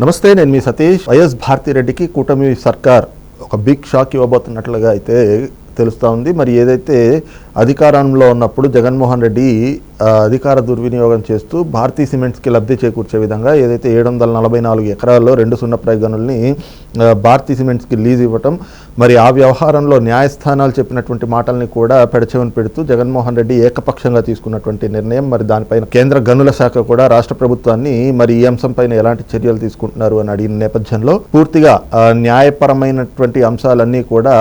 నమస్తే నేను మీ సతీష్. వైఎస్ భారతిరెడ్డికి కూటమి సర్కార్ ఒక బిగ్ షాక్ ఇవ్వబోతున్నట్లుగా అయితే తెలుస్తూ ఉంది. మరి ఏదైతే అధికారంలో ఉన్నప్పుడు జగన్మోహన్ రెడ్డి అధికార దుర్వినియోగం చేస్తూ భారతీ సిమెంట్స్కి లబ్ధి చేకూర్చే విధంగా ఏదైతే ఏడు వందల నలభై నాలుగు ఎకరాల్లో రెండు సున్నా గనుల్ని భారతీ సిమెంట్స్కి లీజ్ ఇవ్వటం మరి ఆ వ్యవహారంలో న్యాయస్థానాలు చెప్పినటువంటి మాటల్ని కూడా పెడచెవిని పెడుతూ జగన్మోహన్ రెడ్డి ఏకపక్షంగా తీసుకున్నటువంటి నిర్ణయం మరి దానిపైన కేంద్ర గనుల శాఖ కూడా రాష్ట్ర ప్రభుత్వాన్ని మరి ఈ అంశంపైన ఎలాంటి చర్యలు తీసుకుంటున్నారు అని అడిగిన నేపథ్యంలో పూర్తిగా న్యాయపరమైనటువంటి అంశాలన్నీ కూడా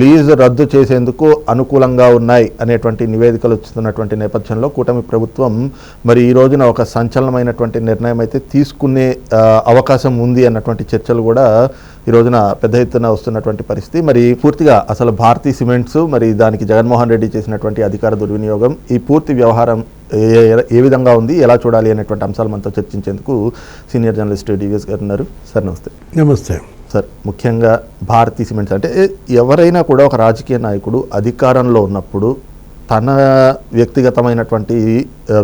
లీజ్ రద్దు చేసేందుకు అనుకూలంగా ఉన్నాయి. అనేటువంటి నివేదికలు వస్తున్నటువంటి నేపథ్యంలో కూటమి ప్రభుత్వం మరి ఈ రోజున ఒక సంచలనమైనటువంటి నిర్ణయం అయితే తీసుకునే అవకాశం ఉంది అన్నటువంటి చర్చలు కూడా ఈ రోజున పెద్ద ఎత్తున వస్తున్నటువంటి పరిస్థితి. మరి పూర్తిగా అసలు భారతీ సిమెంట్స్ మరి దానికి జగన్మోహన్ రెడ్డి చేసినటువంటి అధికార దుర్వినియోగం ఈ పూర్తి వ్యవహారం ఏ- ఏ విధంగా ఉంది ఎలా చూడాలి అనేటువంటి అంశాలు మనతో చర్చించేందుకు సీనియర్ జర్నలిస్ట్ డివిఎస్ గారు ఉన్నారు. సార్ నమస్తే. నమస్తే. సార్ ముఖ్యంగా భారతీ సిమెంట్స్ అంటే ఎవరైనా కూడా ఒక రాజకీయ నాయకుడు అధికారంలో ఉన్నప్పుడు తన వ్యక్తిగతమైనటువంటి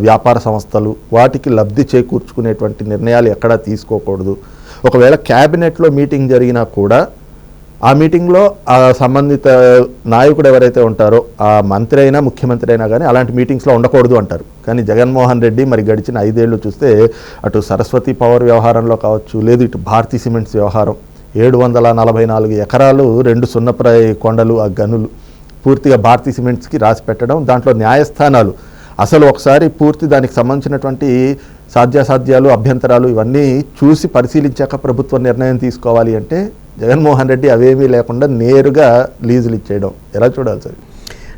వ్యాపార సంస్థలు వాటికి లబ్ధి చేకూర్చుకునేటువంటి నిర్ణయాలు ఎక్కడా తీసుకోకూడదు. ఒకవేళ క్యాబినెట్లో మీటింగ్ జరిగినా కూడా ఆ మీటింగ్లో ఆ సంబంధిత నాయకుడు ఎవరైతే ఉంటారో ఆ మంత్రి అయినా ముఖ్యమంత్రి అయినా కానీ అలాంటి మీటింగ్స్లో ఉండకూడదు అంటారు. కానీ జగన్మోహన్ రెడ్డి మరి గడిచిన ఐదేళ్ళు చూస్తే అటు సరస్వతి పవర్ వ్యవహారంలో కావచ్చు లేదు ఇటు భారతీ సిమెంట్స్ వ్యవహారం ఏడు వందల నలభై నాలుగు ఎకరాలు రెండు సున్నప్రాయ కొండలు ఆ గనులు పూర్తిగా భారతీ సిమెంట్స్కి రాసి పెట్టడం దాంట్లో న్యాయస్థానాలు. అసలు ఒకసారి పూర్తి దానికి సంబంధించినటువంటి సాధ్యాసాధ్యాలు అభ్యంతరాలు ఇవన్నీ చూసి పరిశీలించాక ప్రభుత్వం నిర్ణయం తీసుకోవాలి అంటే జగన్మోహన్ రెడ్డి అవేమీ లేకుండా నేరుగా లీజులు ఇచ్చేయడం. ఎలా చూడాలి సార్?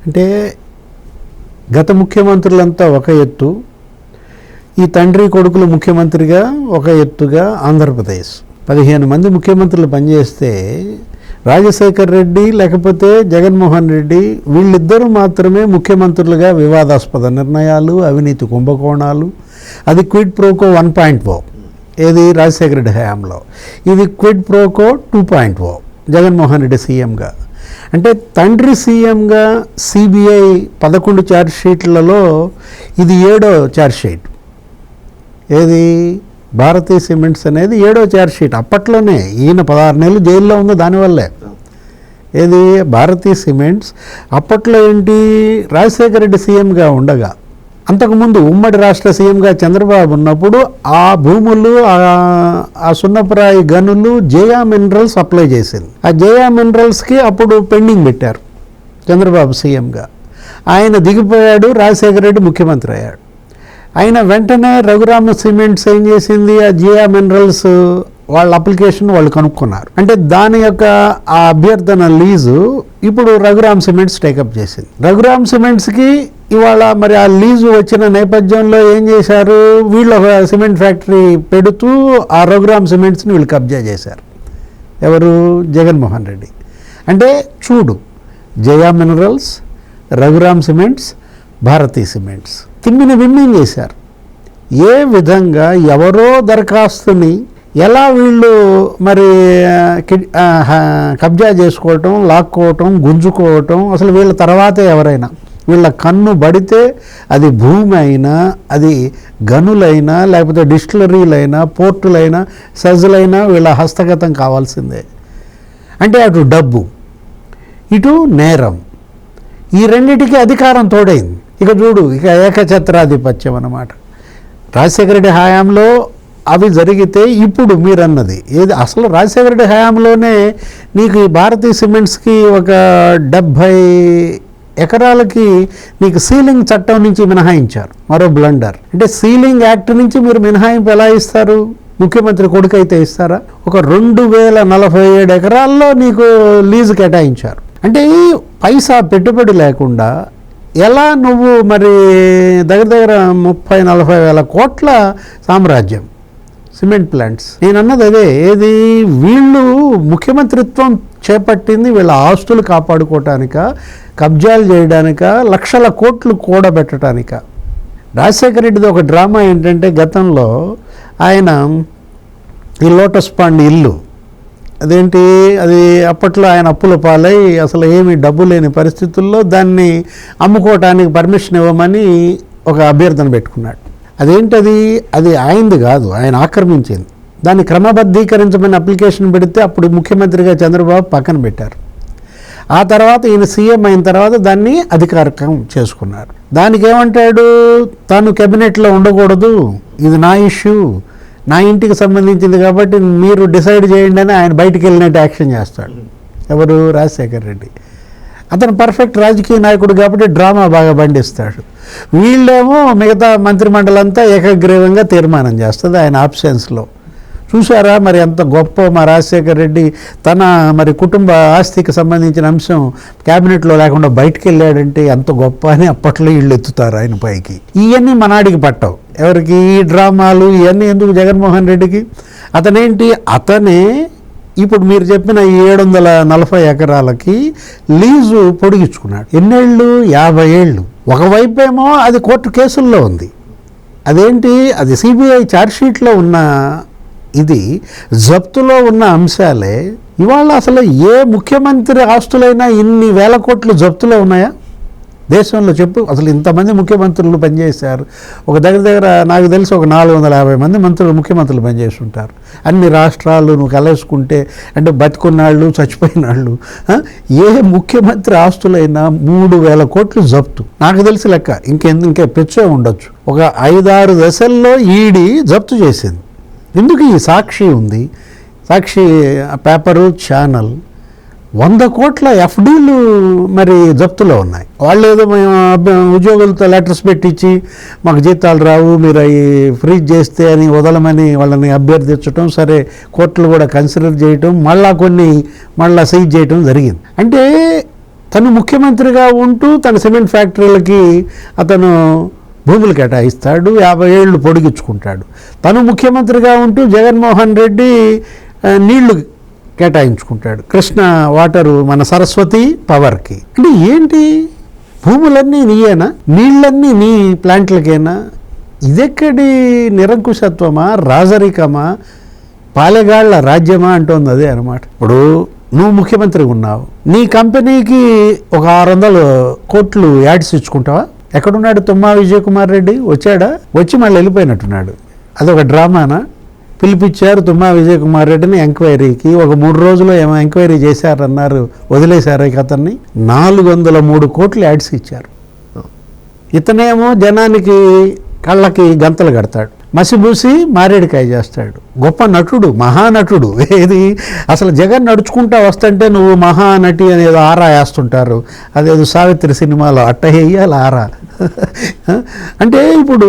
అంటే గత ముఖ్యమంత్రులంతా ఒక ఎత్తు ఈ తండ్రి కొడుకులు ముఖ్యమంత్రిగా ఒక ఎత్తుగా ఆంధ్రప్రదేశ్. పదిహేను మంది ముఖ్యమంత్రులు పనిచేస్తే రాజశేఖర్ రెడ్డి లేకపోతే జగన్మోహన్ రెడ్డి వీళ్ళిద్దరూ మాత్రమే ముఖ్యమంత్రులుగా వివాదాస్పద నిర్ణయాలు అవినీతి కుంభకోణాలు. అది quid pro quo one point O. ఏది? రాజశేఖర రెడ్డి హయాంలో. ఇది quid pro quo two point O. Jaganmohan Reddy సీఎంగా. అంటే తండ్రి సీఎంగా సిబిఐ పదకొండు ఛార్జ్ షీట్లలో ఇది ఏడో ఛార్జ్ షీట్. ఏది? భారతీయ సిమెంట్స్ అనేది ఏడో చార్జ్షీట్ అప్పట్లోనే ఈయన పదహారు నెలలు జైల్లో ఉంది దానివల్లే. ఏది? భారతీయ సిమెంట్స్. అప్పట్లో ఏంటి? రాజశేఖర రెడ్డి సీఎంగా ఉండగా అంతకుముందు ఉమ్మడి రాష్ట్ర సీఎంగా చంద్రబాబు ఉన్నప్పుడు ఆ భూములు ఆ- సున్నపురాయి గనులు జేయా మినరల్స్ అప్లై చేసింది. ఆ జేయా మినరల్స్కి అప్పుడు పెండింగ్ పెట్టారు చంద్రబాబు సీఎంగా. ఆయన దిగిపోయాడు రాజశేఖర రెడ్డి ముఖ్యమంత్రి అయ్యాడు. ఆయన వెంటనే రఘురామ సిమెంట్స్ ఏం చేసింది? ఆ జియా మినరల్స్ వాళ్ళ అప్లికేషన్ వాళ్ళు కనుక్కున్నారు. అంటే దాని యొక్క ఆ అభ్యర్థన లీజు ఇప్పుడు రఘురామ్ సిమెంట్స్ టేకప్ చేసింది. రఘురామ్ సిమెంట్స్కి ఇవాళ మరి ఆ లీజు వచ్చిన నేపథ్యంలో ఏం చేశారు? వీళ్ళు ఒక సిమెంట్ ఫ్యాక్టరీ పెడుతూ ఆ రఘురామ్ సిమెంట్స్ని వీళ్ళు కబ్జా చేశారు. ఎవరు? జగన్మోహన్ రెడ్డి. అంటే చూడు Jaya minerals Raghuram cements Bharathi cements. తిమ్మిని విమ్మింగ్ చేశారు? ఏ విధంగా ఎవరో దరఖాస్తుని ఎలా వీళ్ళు మరి కబ్జా చేసుకోవటం లాక్కోవటం గుంజుకోవటం అసలు వీళ్ళ తర్వాతే ఎవరైనా? వీళ్ళ కన్ను పడితే అది భూమి అయినా అది గనులైనా లేకపోతే డిస్టిలరీలైనా పోర్టులైనా సజ్జలైనా వీళ్ళ హస్తగతం కావాల్సిందే. అంటే అటు డబ్బు ఇటు నేరం. ఈ రెండిటికి అధికారం తోడైంది. ఇక చూడు ఇక ఏకఛత్రాధిపత్యం అన్నమాట. రాజశేఖర రెడ్డి హయాంలో అవి జరిగితే ఇప్పుడు మీరన్నది. ఏది అసలు రాజశేఖర రెడ్డి హయాంలోనే నీకు ఈ భారతీయ సిమెంట్స్కి ఒక డెబ్భై ఎకరాలకి నీకు సీలింగ్ చట్టం నుంచి మినహాయించారు మరో బ్లండర్. అంటే సీలింగ్ యాక్ట్ నుంచి మీరు మినహాయింపు ఎలా ఇస్తారు? ముఖ్యమంత్రి కొడుకు అయితే ఇస్తారా? ఒక రెండు వేల నలభై ఏడు ఎకరాల్లో నీకు లీజు కేటాయించారు. అంటే ఈ పైసా పెట్టుబడి లేకుండా ఎలా నువ్వు మరి దగ్గర దగ్గర ముప్పై నలభై వేల కోట్ల సామ్రాజ్యం సిమెంట్ ప్లాంట్స్. నేను అన్నది అదే ఏది వీళ్ళు ముఖ్యమంత్రిత్వం చేపట్టింది వీళ్ళ ఆస్తులు కాపాడుకోవటానిక కబ్జాలు చేయడానిక లక్షల కోట్లు కూడబెట్టడానిక రాజశేఖర రెడ్డిది ఒక డ్రామా ఏంటంటే గతంలో ఆయన ఈ లోటస్ పాండ్ ఇల్లు అదేంటి? అది అప్పట్లో ఆయన అప్పుల పాలై అసలు ఏమీ డబ్బు లేని పరిస్థితుల్లో దాన్ని అమ్ముకోవటానికి పర్మిషన్ ఇవ్వమని ఒక అభ్యర్థన పెట్టుకున్నాడు. అదేంటది? అది ఆయనది కాదు ఆయన ఆక్రమించింది. దాన్ని క్రమబద్ధీకరించమని అప్లికేషన్ పెడితే అప్పుడు ముఖ్యమంత్రిగా చంద్రబాబు పక్కన పెట్టారు. ఆ తర్వాత ఈయన సీఎం అయిన తర్వాత దాన్ని అధికారికం చేసుకున్నారు. దానికి ఏమంటాడు తాను కెబినెట్లో ఉండకూడదు ఇది నా ఇష్యూ. నా ఇంటికి సంబంధించింది కాబట్టి మీరు డిసైడ్ చేయండి అని ఆయన బయటికి వెళ్ళినట్టు యాక్షన్ చేస్తాడు. ఎవరు? రాజశేఖర్ రెడ్డి. అతను పర్ఫెక్ట్ రాజకీయ నాయకుడు కాబట్టి డ్రామా బాగా పండిస్తాడు వీళ్ళేమో మిగతా మంత్రిమండలంతా ఏకగ్రీవంగా తీర్మానం చేస్తుంది ఆయన ఆప్షన్స్లో చూశారా? మరి ఎంత గొప్ప మా రాజశేఖర్ రెడ్డి తన మరి కుటుంబ ఆస్తికి సంబంధించిన అంశం క్యాబినెట్లో లేకుండా బయటికి వెళ్ళాడంటే ఎంత గొప్ప అని అప్పట్లో వీళ్ళు ఎత్తుతారు ఆయన పైకి. ఇవన్నీ మనాడికి పట్టవు. ఎవరికి? ఈ డ్రామాలు ఇవన్నీ ఎందుకు జగన్మోహన్ రెడ్డికి? అతనేంటి? అతనే ఇప్పుడు మీరు చెప్పిన ఏడు వందల నలభై ఎకరాలకి లీజు పొడిగించుకున్నాడు. ఎన్నేళ్ళు? యాభై ఏళ్ళు. ఒకవైపు ఏమో అది కోర్టు కేసుల్లో ఉంది. అదేంటి? అది సిబిఐ ఛార్జ్షీట్లో ఉన్న ఇది జప్తులో ఉన్న అంశాలే. ఇవాళ అసలు ఏ ముఖ్యమంత్రి ఆస్తులైనా ఇన్ని వేల కోట్లు జప్తులో ఉన్నాయా? దేశంలో చెప్పు అసలు ఇంతమంది ముఖ్యమంత్రులు పనిచేశారు. ఒక దగ్గర దగ్గర నాకు తెలిసి ఒక నాలుగు వందల యాభై మంది మంత్రులు ముఖ్యమంత్రులు పనిచేస్తుంటారు. అన్ని రాష్ట్రాలు నువ్వు కలేసుకుంటే అంటే బతుకున్నాళ్ళు చచ్చిపోయినాళ్ళు ఏ ముఖ్యమంత్రి ఆస్తులైనా మూడు వేల కోట్లు జప్తు. నాకు తెలిసి లెక్క ఇంకెందు ఇంకే పెచ్చే ఉండొచ్చు. ఒక ఐదారు దశల్లో ఈడీ జప్తు చేసింది. ఎందుకు ఈ సాక్షి ఉంది? సాక్షి పేపరు ఛానల్ వంద కోట్ల ఎఫ్డీలు మరి జప్తులో ఉన్నాయి. వాళ్ళు ఏదో మేము ఉద్యోగులతో లెటర్స్ పెట్టించి మాకు జీతాలు రావు మీరు అవి ఫ్రీజ్ చేస్తే అని వదలమని వాళ్ళని అభ్యర్థించడం సరే కోర్టులు కూడా కన్సిడర్ చేయటం మళ్ళా కొన్ని మళ్ళా సీజ్ చేయటం జరిగింది. అంటే తను ముఖ్యమంత్రిగా ఉంటూ తన సిమెంట్ ఫ్యాక్టరీలకి అతను భూములు కేటాయిస్తాడు యాభై ఏళ్ళు పొడిగించుకుంటాడు. తను ముఖ్యమంత్రిగా ఉంటూ జగన్మోహన్ రెడ్డి నీళ్ళు కేటాయించుకుంటాడు. కృష్ణ వాటరు మన సరస్వతి పవర్కి. అంటే ఏంటి? భూములన్నీ నీయేనా? నీళ్ళన్నీ నీ ప్లాంట్లకేనా? ఇదెక్కడి నిరంకుశత్వమా? రాజరికమా? పాలెగాళ్ళ రాజ్యమా అంటోంది అదే అనమాట ఇప్పుడు నువ్వు ముఖ్యమంత్రి ఉన్నావు. నీ కంపెనీకి ఒక ఆరు వందలు కోట్లు యాడ్స్ ఇచ్చుకుంటావా? ఎక్కడున్నాడు తుమ్మా విజయ్ కుమార్ రెడ్డి? వచ్చాడా? వచ్చి మళ్ళీ వెళ్ళిపోయినట్టున్నాడు. అదొక డ్రామానా? పిలిపించారు తుమ్మా విజయ్ కుమార్ రెడ్డిని ఎంక్వైరీకి. ఒక మూడు రోజులు ఏమో ఎంక్వైరీ చేశారన్నారు వదిలేశారు ఇక అతన్ని. నాలుగు వందల మూడు కోట్లు యాడ్స్ ఇచ్చారు. ఇతనేమో జనానికి కళ్ళకి గంతలు కడతాడు. మసిబూసి మారేడికాయ చేస్తాడు. గొప్ప నటుడు మహానటుడు. ఏది? అసలు జగన్ నడుచుకుంటా వస్తుంటే నువ్వు మహానటి అనేది ఆరా వేస్తుంటారు. అదేదో సావిత్రి సినిమాలో అట్ట వేయాలి ఆరా. అంటే ఇప్పుడు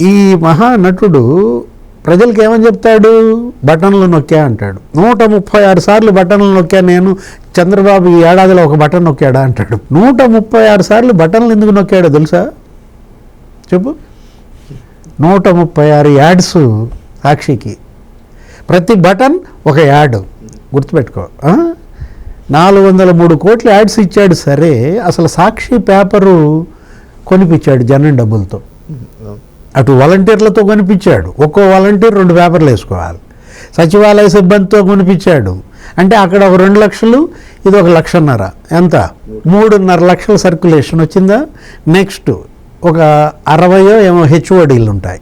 ఈ మహానటుడు ప్రజలకు ఏమని చెప్తాడు? బటన్లు నొక్కా అంటాడు. నూట ముప్పై ఆరు సార్లు బటన్లు నొక్కా నేను చంద్రబాబు ఈ ఏడాదిలో ఒక బటన్ నొక్కాడా అంటాడు. నూట ముప్పై ఆరు సార్లు బటన్లు ఎందుకు నొక్కాడో తెలుసా? చెప్పు. నూట ముప్పై ఆరు యాడ్స్ సాక్షికి. ప్రతి బటన్ ఒక యాడ్. గుర్తుపెట్టుకో. నాలుగు వందల మూడు కోట్ల యాడ్స్ ఇచ్చాడు. సరే అసలు సాక్షి పేపరు కొనిపించాడు జనం డబ్బులతో. అటు వాలంటీర్లతో కొనిపించాడు ఒక్కో వాలంటీర్ రెండు పేపర్లు వేసుకోవాలి. సచివాలయ సిబ్బందితో కొనిపించాడు. అంటే అక్కడ ఒక రెండు లక్షలు ఇది ఒక లక్షన్నర. ఎంత? మూడున్నర లక్షల సర్క్యులేషన్ వచ్చిందా? నెక్స్ట్ ఒక అరవయో ఏమో హెచ్ఓడీలు ఉంటాయి.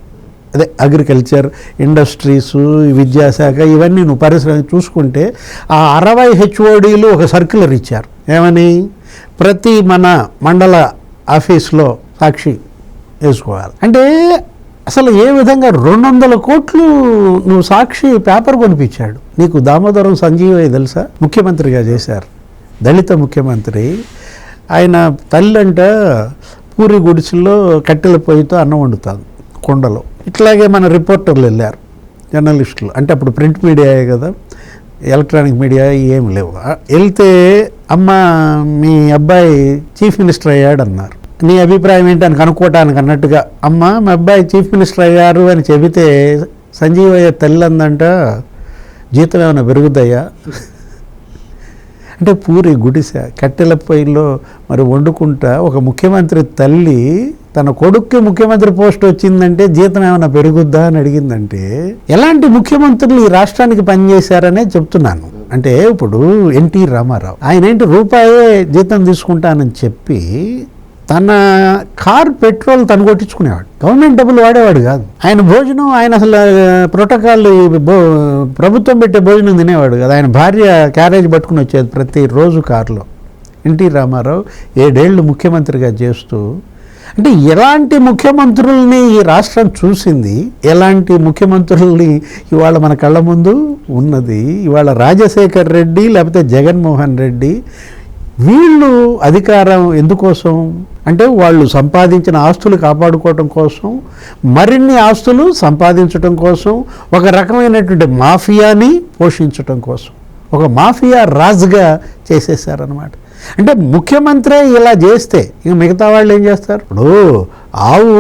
అదే అగ్రికల్చర్ ఇండస్ట్రీస్ విద్యాశాఖ ఇవన్నీ నువ్వు పరిశ్రమ చూసుకుంటే ఆ అరవై హెచ్ఓడీలు ఒక సర్క్యులర్ ఇచ్చారు. ఏమని? ప్రతి మన మండల ఆఫీస్లో సాక్షి వేసుకోవాలి. అంటే అసలు ఏ విధంగా రెండు వందల కోట్లు నువ్వు సాక్షి పేపర్ కొనిపించాడు? నీకు దామోదరం సంజీవయ్య తెలుసా? ముఖ్యమంత్రిగా చేశారు. దళిత ముఖ్యమంత్రి. ఆయన తల్లి అంట పూరి గుడిసెల్లో కట్టెల పొయ్యితో అన్నం వండుతాను కుండలో. ఇట్లాగే మన రిపోర్టర్లు వెళ్ళారు జర్నలిస్టులు. అంటే అప్పుడు ప్రింట్ మీడియాయే కదా. ఎలక్ట్రానిక్ మీడియా ఏమి లేవు. వెళ్తే అమ్మ మీ అబ్బాయి చీఫ్ మినిస్టర్ అయ్యాడు అన్నారు నీ అభిప్రాయం ఏంటని కనుక్కోవటానికి అన్నట్టుగా అమ్మ మా అబ్బాయి చీఫ్ మినిస్టర్ అయ్యారు అని చెబితే సంజీవయ్య తల్లి అందంట జీతం ఏమైనా పెరుగుతాయా? అంటే పూరి గుడిసె కట్టెల పొయ్యిలో మరి వండుకుంటా ఒక ముఖ్యమంత్రి తల్లి తన కొడుక్కి ముఖ్యమంత్రి పోస్ట్ వచ్చిందంటే జీతం ఏమైనా పెరుగుద్దా అని అడిగిందంటే ఎలాంటి ముఖ్యమంత్రులు ఈ రాష్ట్రానికి పనిచేశారనే చెప్తున్నాను. అంటే ఇప్పుడు ఎన్టీ రామారావు ఆయన ఏంటి రూపాయే జీతం తీసుకుంటానని చెప్పి తన కార్ పెట్రోల్ తను కొట్టించుకునేవాడు. గవర్నమెంట్ డబ్బులు వాడేవాడు కాదు. ఆయన భోజనం ఆయన అసలు ప్రోటోకాల్ ప్రభుత్వం పెట్టే భోజనం తినేవాడు కాదు. ఆయన భార్య క్యారేజ్ పట్టుకుని వచ్చేది ప్రతిరోజు కారులో. ఎన్టీ రామారావు ఏడేళ్ళు ముఖ్యమంత్రిగా చేస్తూ అంటే ఎలాంటి ముఖ్యమంత్రుల్ని ఈ రాష్ట్రం చూసింది? ఎలాంటి ముఖ్యమంత్రుల్ని ఇవాళ మన కళ్ళ ముందు ఉన్నది? ఇవాళ రాజశేఖర్ రెడ్డి లేకపోతే జగన్మోహన్ రెడ్డి వీళ్ళు అధికారం ఎందుకోసం? అంటే వాళ్ళు సంపాదించిన ఆస్తులు కాపాడుకోవటం కోసం మరిన్ని ఆస్తులు సంపాదించటం కోసం ఒక రకమైనటువంటి మాఫియాని పోషించటం కోసం ఒక మాఫియా రాజుగా చేసేసారనమాట అంటే ముఖ్యమంత్రే ఇలా చేస్తే ఇక మిగతా వాళ్ళు ఏం చేస్తారు? ఇప్పుడు ఆవు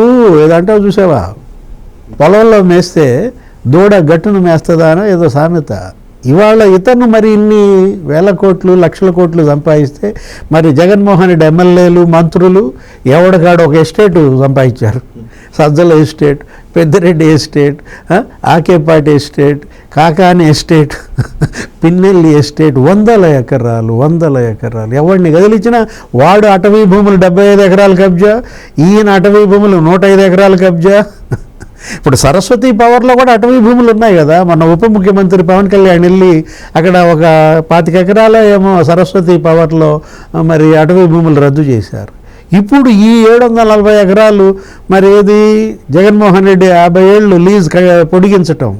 ఏదంటే చూసావా? పొలంలో మేస్తే దూడ గట్టును మేస్తుందా అని ఏదో సామెత. ఇవాళ ఇతను మరి ఇన్ని వేల కోట్లు లక్షల కోట్లు సంపాదిస్తే మరి జగన్మోహన్ రెడ్డి ఎమ్మెల్యేలు మంత్రులు ఎవడగాడు ఒక ఎస్టేట్ సంపాదించారు? Sajjala estate Peddireddy estate Akepati estate Kakani estate Pinnelli estate వందల ఎకరాలు వందల ఎకరాలు. ఎవరిని కదిలించినా వాడు అటవీ భూములు డెబ్బై ఐదు ఎకరాలు కబ్జా ఈయన అటవీ భూములు నూట ఐదు ఎకరాలు కబ్జా. ఇప్పుడు సరస్వతి పవర్లో కూడా అటవీ భూములు ఉన్నాయి కదా. మన ఉప ముఖ్యమంత్రి పవన్ కళ్యాణ్ వెళ్ళి అక్కడ ఒక పాతిక ఎకరాల ఏమో సరస్వతి పవర్లో మరి అటవీ భూములు రద్దు చేశారు. ఇప్పుడు ఈ ఏడు వందల నలభై ఎకరాలు మరి ఏది? జగన్మోహన్ రెడ్డి యాభై ఏళ్ళు లీజ్ పొడిగించటం.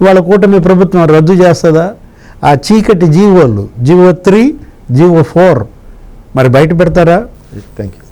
ఇవాళ కూటమి ప్రభుత్వం రద్దు చేస్తుందా? ఆ చీకటి జీవోలు జీవో త్రీ జీవో ఫోర్ మరి బయట పెడతారా? Thank you